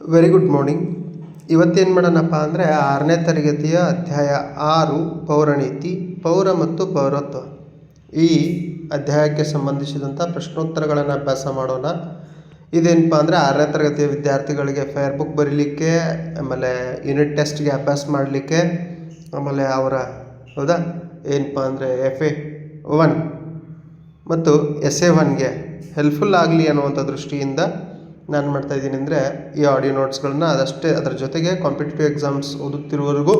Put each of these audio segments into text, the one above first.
Very good morning ಇವತ್ತೇನು ಮಾಡೋಣಪ್ಪ ಅಂದರೆ ಆರನೇ ತರಗತಿಯ ಅಧ್ಯಾಯ ಆರು ಪೌರನೀತಿ ಪೌರ ಮತ್ತು ಪೌರತ್ವ. ಈ ಅಧ್ಯಾಯಕ್ಕೆ ಸಂಬಂಧಿಸಿದಂಥ ಪ್ರಶ್ನೋತ್ತರಗಳನ್ನು ಅಭ್ಯಾಸ ಮಾಡೋಣ. ಇದೇನಪ್ಪ ಅಂದರೆ ಆರನೇ ತರಗತಿಯ ವಿದ್ಯಾರ್ಥಿಗಳಿಗೆ ಫೇರ್ ಬುಕ್ ಬರೀಲಿಕ್ಕೆ, ಆಮೇಲೆ ಯೂನಿಟ್ ಟೆಸ್ಟ್ಗೆ ಅಭ್ಯಾಸ ಮಾಡಲಿಕ್ಕೆ, ಆಮೇಲೆ ಅವರ, ಹೌದಾ? ಏನಪ್ಪ ಅಂದರೆ ಎಫ್ ಎ ಒನ್ ಮತ್ತು ಎಸ್ ಎ ಒನ್ಗೆ ಹೆಲ್ಪ್ಫುಲ್ ಆಗಲಿ ಅನ್ನುವಂಥ ದೃಷ್ಟಿಯಿಂದ ನಾನು ಮಾಡ್ತಾ ಇದ್ದೀನಿ ಅಂದರೆ ಈ ಆಡಿಯೋ ನೋಟ್ಸ್ಗಳನ್ನ ಅದಷ್ಟೇ ಅದರ ಜೊತೆಗೆ ಕಾಂಪಿಟೇಟಿವ್ ಎಕ್ಸಾಮ್ಸ್ ಓದುತ್ತಿರುವವರೆಗೂ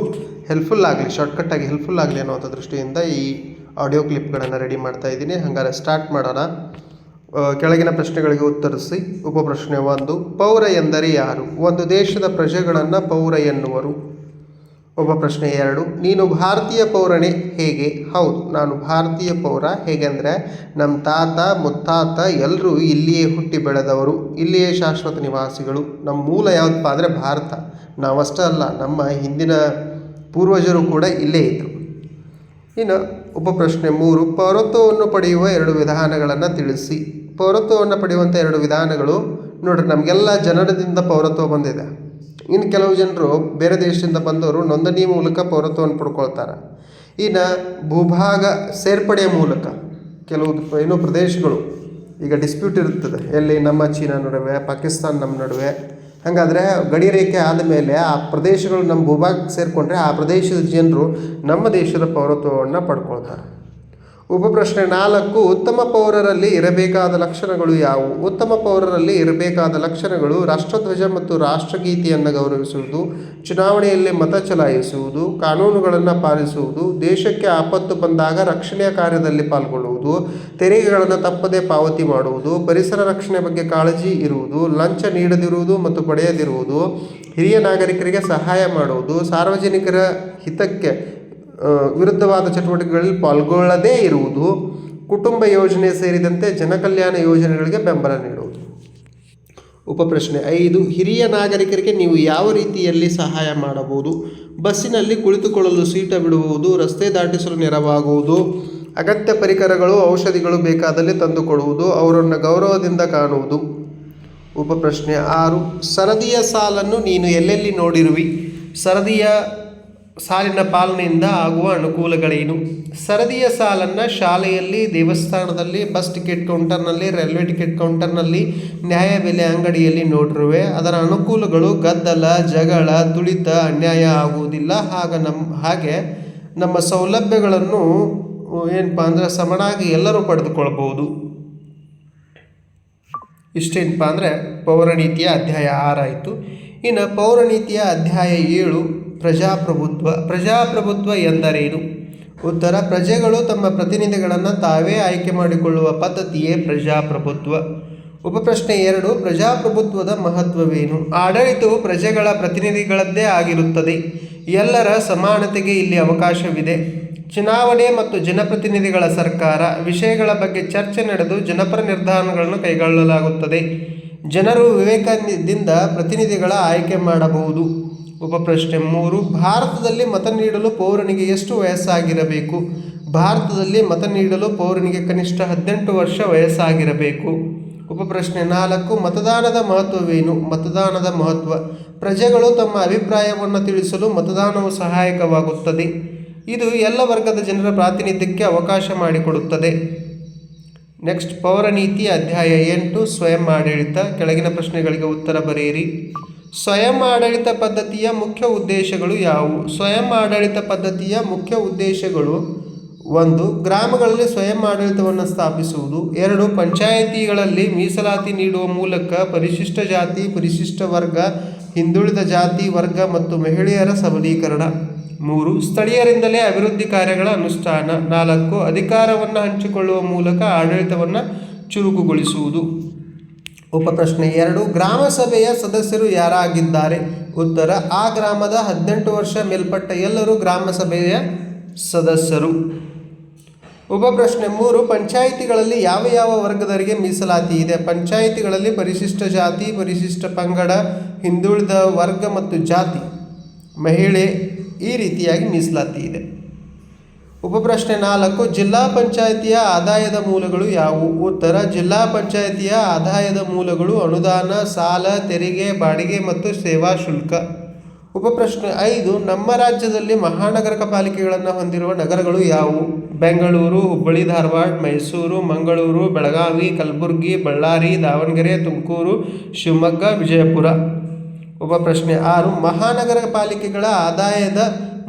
ಹೆಲ್ಪ್ಫುಲ್ ಆಗಲಿ ಶಾರ್ಟ್ಕಟ್ಟಾಗಿ ಹೆಲ್ಪ್ಫುಲ್ ಆಗಲಿ ಅನ್ನೋಂಥ ದೃಷ್ಟಿಯಿಂದ ಈ ಆಡಿಯೋ ಕ್ಲಿಪ್ಗಳನ್ನು ರೆಡಿ ಮಾಡ್ತಾ ಇದ್ದೀನಿ. ಹಾಗಾದ್ರೆ ಸ್ಟಾರ್ಟ್ ಮಾಡೋಣ. ಕೆಳಗಿನ ಪ್ರಶ್ನೆಗಳಿಗೆ ಉತ್ತರಿಸಿ. ಉಪಪ್ರಶ್ನೆ ಒಂದು, ಪೌರ ಎಂದರೆ ಯಾರು? ಒಂದು ದೇಶದ ಪ್ರಜೆಗಳನ್ನು ಪೌರ ಎನ್ನುವರು. ಒಬ್ಬ ಪ್ರಶ್ನೆ ಎರಡು. ನೀನು ಭಾರತೀಯ ಪೌರನೇ ಹೇಗೆ? ಹೌದು, ನಾನು ಭಾರತೀಯ ಪೌರ. ಹೇಗೆಂದರೆ ನಮ್ಮ ತಾತ, ಮುತ್ತಾತ ಎಲ್ಲರೂ ಇಲ್ಲಿಯೇ ಹುಟ್ಟಿ ಬೆಳೆದವರು. ಇಲ್ಲಿಯೇ ಶಾಶ್ವತ ನಿವಾಸಿಗಳು. ನಮ್ಮ ಮೂಲ ಯಾವುದಪ್ಪ ಅಂದರೆ ಭಾರತ. ನಾವಷ್ಟೇ ಅಲ್ಲ, ನಮ್ಮ ಹಿಂದಿನ ಪೂರ್ವಜರು ಕೂಡ ಇಲ್ಲೇ ಇದ್ದರು ಇನ್ನು ಉಪಪ್ರಶ್ನೆ ಮೂರು. ಪೌರತ್ವವನ್ನು ಪಡೆಯುವ ಎರಡು ವಿಧಾನಗಳನ್ನು ತಿಳಿಸಿ. ಪೌರತ್ವವನ್ನು ಪಡೆಯುವಂಥ ಎರಡು ವಿಧಾನಗಳು ನೋಡ್ರಿ, ನಮಗೆಲ್ಲ ಜನನದಿಂದ ಪೌರತ್ವ ಬಂದಿದೆ. ಇನ್ನು ಕೆಲವು ಜನರು ಬೇರೆ ದೇಶದಿಂದ ಬಂದವರು ನೋಂದಣಿ ಮೂಲಕ ಪೌರತ್ವವನ್ನು ಪಡ್ಕೊಳ್ತಾರೆ. ಇನ್ನು ಭೂಭಾಗ ಸೇರ್ಪಡೆಯ ಮೂಲಕ ಕೆಲವು ಏನು ಪ್ರದೇಶಗಳು ಈಗ ಡಿಸ್ಪ್ಯೂಟ್ ಇರುತ್ತದೆ. ಎಲ್ಲಿ ನಮ್ಮ ಚೀನಾ ನಡುವೆ, ಪಾಕಿಸ್ತಾನ ನಮ್ಮ ನಡುವೆ. ಹಾಗಾದರೆ ಗಡಿ ರೇಖೆ ಆದಮೇಲೆ ಆ ಪ್ರದೇಶಗಳು ನಮ್ಮ ಭೂಭಾಗಕ್ಕೆ ಸೇರಿಕೊಂಡ್ರೆ ಆ ಪ್ರದೇಶದ ಜನರು ನಮ್ಮ ದೇಶದ ಪೌರತ್ವವನ್ನು ಪಡ್ಕೊಳ್ತಾರೆ. ಉಪಪ್ರಶ್ನೆ ನಾಲ್ಕು, ಉತ್ತಮ ಪೌರರಲ್ಲಿ ಇರಬೇಕಾದ ಲಕ್ಷಣಗಳು ಯಾವುವು? ಉತ್ತಮ ಪೌರರಲ್ಲಿ ಇರಬೇಕಾದ ಲಕ್ಷಣಗಳು ರಾಷ್ಟ್ರಧ್ವಜ ಮತ್ತು ರಾಷ್ಟ್ರಗೀತೆಯನ್ನು ಗೌರವಿಸುವುದು, ಚುನಾವಣೆಯಲ್ಲಿ ಮತ ಚಲಾಯಿಸುವುದು, ಕಾನೂನುಗಳನ್ನು ಪಾಲಿಸುವುದು, ದೇಶಕ್ಕೆ ಆಪತ್ತು ಬಂದಾಗ ರಕ್ಷಣೆಯ ಕಾರ್ಯದಲ್ಲಿ ಪಾಲ್ಗೊಳ್ಳುವುದು, ತೆರಿಗೆಗಳನ್ನು ತಪ್ಪದೆ ಪಾವತಿ ಮಾಡುವುದು, ಪರಿಸರ ರಕ್ಷಣೆ ಬಗ್ಗೆ ಕಾಳಜಿ ಇರುವುದು, ಲಂಚ ನೀಡದಿರುವುದು ಮತ್ತು ಪಡೆಯದಿರುವುದು, ಹಿರಿಯ ನಾಗರಿಕರಿಗೆ ಸಹಾಯ ಮಾಡುವುದು, ಸಾರ್ವಜನಿಕರ ಹಿತಕ್ಕೆ ವಿರುದ್ಧವಾದ ಚಟುವಟಿಕೆಗಳಲ್ಲಿ ಪಾಲ್ಗೊಳ್ಳದೇ ಇರುವುದು ಕುಟುಂಬ ಯೋಜನೆ ಸೇರಿದಂತೆ ಜನಕಲ್ಯಾಣ ಯೋಜನೆಗಳಿಗೆ ಬೆಂಬಲ ನೀಡುವುದು. ಉಪಪ್ರಶ್ನೆ ಐದು, ಹಿರಿಯ ನಾಗರಿಕರಿಗೆ ನೀವು ಯಾವ ರೀತಿಯಲ್ಲಿ ಸಹಾಯ ಮಾಡಬಹುದು? ಬಸ್ಸಿನಲ್ಲಿ ಕುಳಿತುಕೊಳ್ಳಲು ಸೀಟ ಬಿಡುವುದು, ರಸ್ತೆ ದಾಟಿಸಲು ನೆರವಾಗುವುದು, ಅಗತ್ಯ ಪರಿಕರಗಳು, ಔಷಧಿಗಳು ಬೇಕಾದಲ್ಲಿ ತಂದುಕೊಡುವುದು, ಅವರನ್ನು ಗೌರವದಿಂದ ಕಾಣುವುದು. ಉಪಪ್ರಶ್ನೆ ಆರು, ಸರದಿಯ ಸಾಲನ್ನು ನೀನು ಎಲ್ಲೆಲ್ಲಿ ನೋಡಿರುವಿ? ಸರದಿಯ ಸಾಲಿನ ಪಾಲನೆಯಿಂದ ಆಗುವ ಅನುಕೂಲಗಳೇನು? ಸರದಿಯ ಸಾಲನ್ನು ಶಾಲೆಯಲ್ಲಿ ದೇವಸ್ಥಾನದಲ್ಲಿ ಬಸ್ ಟಿಕೆಟ್ ಕೌಂಟರ್ನಲ್ಲಿ, ರೈಲ್ವೆ ಟಿಕೆಟ್ ಕೌಂಟರ್ನಲ್ಲಿ ನ್ಯಾಯಬೆಲೆ ಅಂಗಡಿಯಲ್ಲಿ ನೋಡಿರುವೆ. ಅದರ ಅನುಕೂಲಗಳು ಗದ್ದಲ, ಜಗಳ, ತುಳಿತ, ಅನ್ಯಾಯ ಆಗುವುದಿಲ್ಲ. ಹಾಗ ನಮ್ಮ ಹಾಗೆ ನಮ್ಮ ಸೌಲಭ್ಯಗಳನ್ನು, ಏನಪ್ಪ ಅಂದರೆ ಸಮನಾಗಿ ಎಲ್ಲರೂ ಪಡೆದುಕೊಳ್ಬೋದು ಇಷ್ಟೇನಪ್ಪ ಅಂದರೆ ಪೌರನೀತಿಯ ಅಧ್ಯಾಯ ಆರಾಯಿತು ಇನ್ನು ಪೌರನೀತಿಯ ಅಧ್ಯಾಯ ಏಳು ಪ್ರಜಾಪ್ರಭುತ್ವ ಪ್ರಜಾಪ್ರಭುತ್ವ ಎಂದರೇನು? ಉತ್ತರ, ಪ್ರಜೆಗಳು ತಮ್ಮ ಪ್ರತಿನಿಧಿಗಳನ್ನು ತಾವೇ ಆಯ್ಕೆ ಮಾಡಿಕೊಳ್ಳುವ ಪದ್ಧತಿಯೇ ಪ್ರಜಾಪ್ರಭುತ್ವ. ಉಪಪ್ರಶ್ನೆ ಎರಡು, ಪ್ರಜಾಪ್ರಭುತ್ವದ ಮಹತ್ವವೇನು? ಆಡಳಿತವು ಪ್ರಜೆಗಳ ಪ್ರತಿನಿಧಿಗಳದ್ದೇ ಆಗಿರುತ್ತದೆ. ಎಲ್ಲರ ಸಮಾನತೆಗೆ ಇಲ್ಲಿ ಅವಕಾಶವಿದೆ. ಚುನಾವಣೆ ಮತ್ತು ಜನಪ್ರತಿನಿಧಿಗಳ ಸರ್ಕಾರ ವಿಷಯಗಳ ಬಗ್ಗೆ ಚರ್ಚೆ ನಡೆದು ಜನಪರ ನಿರ್ಧಾರಗಳನ್ನು ಕೈಗೊಳ್ಳಲಾಗುತ್ತದೆ. ಜನರು ವಿವೇಕದಿಂದ ಪ್ರತಿನಿಧಿಗಳ ಆಯ್ಕೆ ಮಾಡಬಹುದು. ಉಪಪ್ರಶ್ನೆ ಮೂರು, ಭಾರತದಲ್ಲಿ ಮತ ನೀಡಲು ಪೌರನಿಗೆ ಎಷ್ಟು ವಯಸ್ಸಾಗಿರಬೇಕು? ಭಾರತದಲ್ಲಿ ಮತ ನೀಡಲು ಪೌರನಿಗೆ ಕನಿಷ್ಠ ಹದಿನೆಂಟು ವರ್ಷ ವಯಸ್ಸಾಗಿರಬೇಕು. ಉಪಪ್ರಶ್ನೆ ನಾಲ್ಕು, ಮತದಾನದ ಮಹತ್ವವೇನು? ಮತದಾನದ ಮಹತ್ವ. ಪ್ರಜೆಗಳು ತಮ್ಮ ಅಭಿಪ್ರಾಯವನ್ನು ತಿಳಿಸಲು ಮತದಾನವು ಸಹಾಯಕವಾಗುತ್ತದೆ. ಇದು ಎಲ್ಲ ವರ್ಗದ ಜನರ ಪ್ರಾತಿನಿಧ್ಯಕ್ಕೆ ಅವಕಾಶ ಮಾಡಿಕೊಡುತ್ತದೆ. ನೆಕ್ಸ್ಟ್, ಪೌರನೀತಿ ಅಧ್ಯಾಯ ಎಂಟು, ಸ್ವಯಂ ಆಡಳಿತ. ಕೆಳಗಿನ ಪ್ರಶ್ನೆಗಳಿಗೆ ಉತ್ತರ ಬರೆಯಿರಿ. ಸ್ವಯಂ ಆಡಳಿತ ಪದ್ಧತಿಯ ಮುಖ್ಯ ಉದ್ದೇಶಗಳು ಯಾವುವು? ಸ್ವಯಂ ಆಡಳಿತ ಪದ್ಧತಿಯ ಮುಖ್ಯ ಉದ್ದೇಶಗಳು ಒಂದು, ಗ್ರಾಮಗಳಲ್ಲಿ ಸ್ವಯಂ ಆಡಳಿತವನ್ನು ಸ್ಥಾಪಿಸುವುದು. ಎರಡು, ಪಂಚಾಯಿತಿಗಳಲ್ಲಿ ಮೀಸಲಾತಿ ನೀಡುವ ಮೂಲಕ ಪರಿಶಿಷ್ಟ ಜಾತಿ, ಪರಿಶಿಷ್ಟ ವರ್ಗ, ಹಿಂದುಳಿದ ಜಾತಿ, ವರ್ಗ ಮತ್ತು ಮಹಿಳೆಯರ ಸಬಲೀಕರಣ. ಮೂರು, ಸ್ಥಳೀಯರಿಂದಲೇ ಅಭಿವೃದ್ಧಿ ಕಾರ್ಯಗಳ ಅನುಷ್ಠಾನ. ನಾಲ್ಕು, ಅಧಿಕಾರವನ್ನು ಹಂಚಿಕೊಳ್ಳುವ ಮೂಲಕ ಆಡಳಿತವನ್ನು ಚುರುಕುಗೊಳಿಸುವುದು. ಉಪಪ್ರಶ್ನೆ ಎರಡು. ಗ್ರಾಮ ಸಭೆಯ ಸದಸ್ಯರು ಯಾರಾಗಿದ್ದಾರೆ? ಉತ್ತರ, ಆ ಗ್ರಾಮದ ಹದಿನೆಂಟು ವರ್ಷ ಮೇಲ್ಪಟ್ಟ ಎಲ್ಲರೂ ಗ್ರಾಮ ಸಭೆಯ ಸದಸ್ಯರು. ಉಪಪ್ರಶ್ನೆ ಮೂರು, ಪಂಚಾಯಿತಿಗಳಲ್ಲಿ ಯಾವ ಯಾವ ವರ್ಗದವರಿಗೆ ಮೀಸಲಾತಿ ಇದೆ? ಪಂಚಾಯಿತಿಗಳಲ್ಲಿ ಪರಿಶಿಷ್ಟ ಜಾತಿ, ಪರಿಶಿಷ್ಟ ಪಂಗಡ, ಹಿಂದುಳಿದ ವರ್ಗ ಮತ್ತು ಜಾತಿ, ಮಹಿಳೆ ಈ ರೀತಿಯಾಗಿ ಮೀಸಲಾತಿ ಇದೆ. ಉಪಪ್ರಶ್ನೆ ನಾಲ್ಕು, ಜಿಲ್ಲಾ ಪಂಚಾಯಿತಿಯ ಆದಾಯದ ಮೂಲಗಳು ಯಾವುವು? ಉತ್ತರ, ಜಿಲ್ಲಾ ಪಂಚಾಯಿತಿಯ ಆದಾಯದ ಮೂಲಗಳು ಅನುದಾನ, ಸಾಲ, ತೆರಿಗೆ, ಬಾಡಿಗೆ ಮತ್ತು ಸೇವಾ ಶುಲ್ಕ. ಉಪಪ್ರಶ್ನೆ ಐದು, ನಮ್ಮ ರಾಜ್ಯದಲ್ಲಿ ಮಹಾನಗರ ಪಾಲಿಕೆಗಳನ್ನು ಹೊಂದಿರುವ ನಗರಗಳು ಯಾವುವು? ಬೆಂಗಳೂರು, ಹುಬ್ಬಳ್ಳಿ, ಧಾರವಾಡ, ಮೈಸೂರು, ಮಂಗಳೂರು, ಬೆಳಗಾವಿ, ಕಲಬುರಗಿ, ಬಳ್ಳಾರಿ, ದಾವಣಗೆರೆ, ತುಮಕೂರು, ಶಿವಮೊಗ್ಗ, ವಿಜಯಪುರ. ಉಪಪ್ರಶ್ನೆ ಆರು, ಮಹಾನಗರ ಪಾಲಿಕೆಗಳ ಆದಾಯದ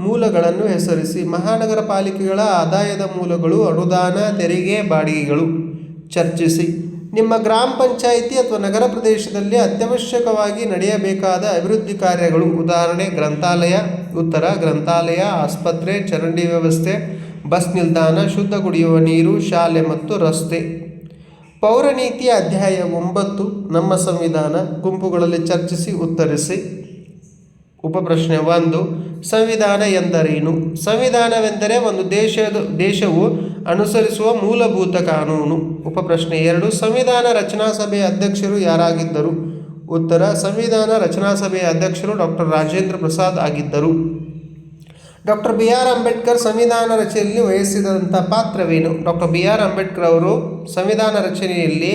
ಮೂಲಗಳನ್ನು ಹೆಸರಿಸಿ ಮಹಾನಗರ ಪಾಲಿಕೆಗಳ ಆದಾಯದ ಮೂಲಗಳು, ಅನುದಾನ, ತೆರಿಗೆ, ಬಾಡಿಗೆಗಳು. ಚರ್ಚಿಸಿ. ನಿಮ್ಮ ಗ್ರಾಮ ಪಂಚಾಯಿತಿ ಅಥವಾ ನಗರ ಪ್ರದೇಶದಲ್ಲಿ ಅತ್ಯವಶ್ಯಕವಾಗಿ ನಡೆಯಬೇಕಾದ ಅಭಿವೃದ್ಧಿ ಕಾರ್ಯಗಳು, ಉದಾಹರಣೆ, ಗ್ರಂಥಾಲಯ, ಉತ್ತರ ಗ್ರಂಥಾಲಯ, ಆಸ್ಪತ್ರೆ, ಚರಂಡಿ ವ್ಯವಸ್ಥೆ, ಬಸ್ ನಿಲ್ದಾಣ, ಶುದ್ಧ ಕುಡಿಯುವ ನೀರು, ಶಾಲೆ ಮತ್ತು ರಸ್ತೆ. ಪೌರನೀತಿಯ ಅಧ್ಯಾಯ ಒಂಬತ್ತು, ನಮ್ಮ ಸಂವಿಧಾನ, ಗುಂಪುಗಳಲ್ಲಿ ಚರ್ಚಿಸಿ, ಉತ್ತರಿಸಿ. ಉಪಪ್ರಶ್ನೆ ಒಂದು, ಸಂವಿಧಾನ ಎಂದರೇನು? ಸಂವಿಧಾನವೆಂದರೆ ಒಂದು ದೇಶದ, ದೇಶವು ಅನುಸರಿಸುವ ಮೂಲಭೂತ ಕಾನೂನು. ಉಪಪ್ರಶ್ನೆ ಎರಡು, ಸಂವಿಧಾನ ರಚನಾ ಸಭೆಯ ಅಧ್ಯಕ್ಷರು ಯಾರಾಗಿದ್ದರು? ಉತ್ತರ, ಸಂವಿಧಾನ ರಚನಾ ಸಭೆಯ ಅಧ್ಯಕ್ಷರು ಡಾಕ್ಟರ್ ರಾಜೇಂದ್ರ ಪ್ರಸಾದ್ ಆಗಿದ್ದರು. ಡಾಕ್ಟರ್ ಬಿ ಆರ್ ಅಂಬೇಡ್ಕರ್ ಸಂವಿಧಾನ ರಚನೆಯಲ್ಲಿ ವಹಿಸಿದಂಥ ಪಾತ್ರವೇನು? ಡಾಕ್ಟರ್ ಬಿ ಆರ್ ಅಂಬೇಡ್ಕರ್ ಅವರು ಸಂವಿಧಾನ ರಚನೆಯಲ್ಲಿ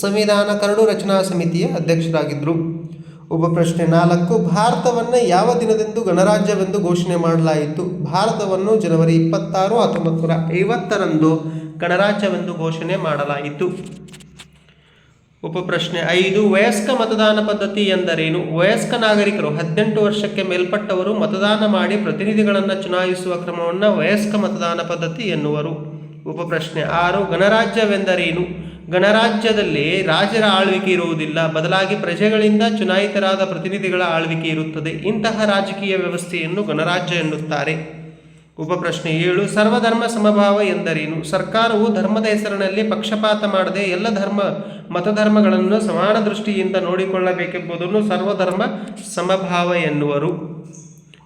ಸಂವಿಧಾನ ಕರಡು ರಚನಾ ಸಮಿತಿಯ ಅಧ್ಯಕ್ಷರಾಗಿದ್ದರು. ಉಪಪ್ರಶ್ನೆ ನಾಲ್ಕು, ಭಾರತವನ್ನು ಯಾವ ದಿನದಂದು ಗಣರಾಜ್ಯವೆಂದು ಘೋಷಣೆ ಮಾಡಲಾಯಿತು? ಭಾರತವನ್ನು ಜನವರಿ ಇಪ್ಪತ್ತಾರು ಹತ್ತೊಂಬತ್ತು ನೂರ ಐವತ್ತರಂದು ಗಣರಾಜ್ಯವೆಂದು ಘೋಷಣೆ ಮಾಡಲಾಯಿತು. ಉಪಪ್ರಶ್ನೆ ಐದು, ವಯಸ್ಕ ಮತದಾನ ಪದ್ಧತಿ ಎಂದರೇನು? ವಯಸ್ಕ ನಾಗರಿಕರು ಹದಿನೆಂಟು ವರ್ಷಕ್ಕೆ ಮೇಲ್ಪಟ್ಟವರು ಮತದಾನ ಮಾಡಿ ಪ್ರತಿನಿಧಿಗಳನ್ನು ಚುನಾಯಿಸುವ ಕ್ರಮವನ್ನು ವಯಸ್ಕ ಮತದಾನ ಪದ್ಧತಿ ಎನ್ನುವರು. ಉಪಪ್ರಶ್ನೆ ಆರು, ಗಣರಾಜ್ಯವೆಂದರೇನು? ಗಣರಾಜ್ಯದಲ್ಲಿ ರಾಜರ ಆಳ್ವಿಕೆ ಇರುವುದಿಲ್ಲ. ಬದಲಾಗಿ ಪ್ರಜೆಗಳಿಂದ ಚುನಾಯಿತರಾದ ಪ್ರತಿನಿಧಿಗಳ ಆಳ್ವಿಕೆ ಇರುತ್ತದೆ. ಇಂತಹ ರಾಜಕೀಯ ವ್ಯವಸ್ಥೆಯನ್ನು ಗಣರಾಜ್ಯ ಎನ್ನುತ್ತಾರೆ. ಉಪಪ್ರಶ್ನೆ ಏಳು, ಸರ್ವಧರ್ಮ ಸಮಭಾವ ಎಂದರೇನು? ಸರ್ಕಾರವು ಧರ್ಮದ ಹೆಸರಿನಲ್ಲಿ ಪಕ್ಷಪಾತ ಮಾಡದೆ ಎಲ್ಲ ಧರ್ಮ ಮತಧರ್ಮಗಳನ್ನು ಸಮಾನ ದೃಷ್ಟಿಯಿಂದ ನೋಡಿಕೊಳ್ಳಬೇಕೆಂಬುದನ್ನು ಸರ್ವಧರ್ಮ ಸಮಭಾವ ಎನ್ನುವರು.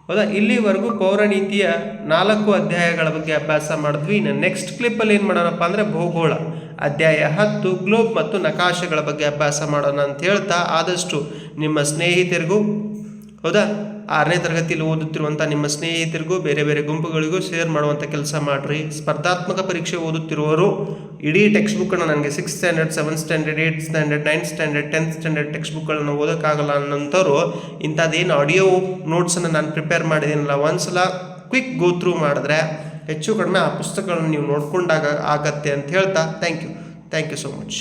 ಹೌದಾ? ಇಲ್ಲಿವರೆಗೂ ಪೌರನೀತಿಯ ನಾಲ್ಕು ಅಧ್ಯಾಯಗಳ ಬಗ್ಗೆ ಅಭ್ಯಾಸ ಮಾಡಿದ್ವಿ. ಇನ್ನು ನೆಕ್ಸ್ಟ್ ಕ್ಲಿಪ್ಪಲ್ಲಿ ಏನು ಮಾಡೋಣಪ್ಪ ಅಂದರೆ ಭೂಗೋಳ. ಅಧ್ಯಾಯ ಹತ್ತು, ಗ್ಲೋಬ್ ಮತ್ತು ನಕಾಶೆಗಳ ಬಗ್ಗೆ ಅಭ್ಯಾಸ ಮಾಡೋಣ ಅಂತ ಹೇಳ್ತಾ ಆದಷ್ಟು ನಿಮ್ಮ ಸ್ನೇಹಿತರಿಗೂ ಹೌದಾ? ಆರನೇ ತರಗತಿಯಲ್ಲಿ ಓದುತ್ತಿರುವಂಥ ನಿಮ್ಮ ಸ್ನೇಹಿತರಿಗೂ, ಬೇರೆ ಬೇರೆ ಗುಂಪುಗಳಿಗೂ ಶೇರ್ ಮಾಡುವಂಥ ಕೆಲಸ ಮಾಡಿರಿ. ಸ್ಪರ್ಧಾತ್ಮಕ ಪರೀಕ್ಷೆ ಓದುತ್ತಿರುವವರು, ಇಡೀ ಟೆಕ್ಸ್ಟ್ ಬುಕ್ಕನ್ನು ನನಗೆ six standard seventh standard eight standard ninth standard tenth standard text ಬುಕ್ಗಳನ್ನು ಓದೋಕ್ಕಾಗಲ್ಲ ಅನ್ನೋಂಥವ್ರು, ಇಂಥದ್ದೇನು ಆಡಿಯೋ ನೋಟ್ಸನ್ನು ನಾನು ಪ್ರಿಪೇರ್ ಮಾಡಿದ್ದೀನಲ್ಲ, ಒಂದ್ಸಲ ಕ್ವಿಕ್ ಗೋ ಥ್ರೂ ಮಾಡಿದ್ರೆ ಹೆಚ್ಚು ಕಡಿಮೆ ಆ ಪುಸ್ತಕಗಳನ್ನು ನೀವು ನೋಡ್ಕೊಂಡಾಗ ಆಗತ್ತೆ ಅಂತ ಹೇಳ್ತಾ thank you thank you so much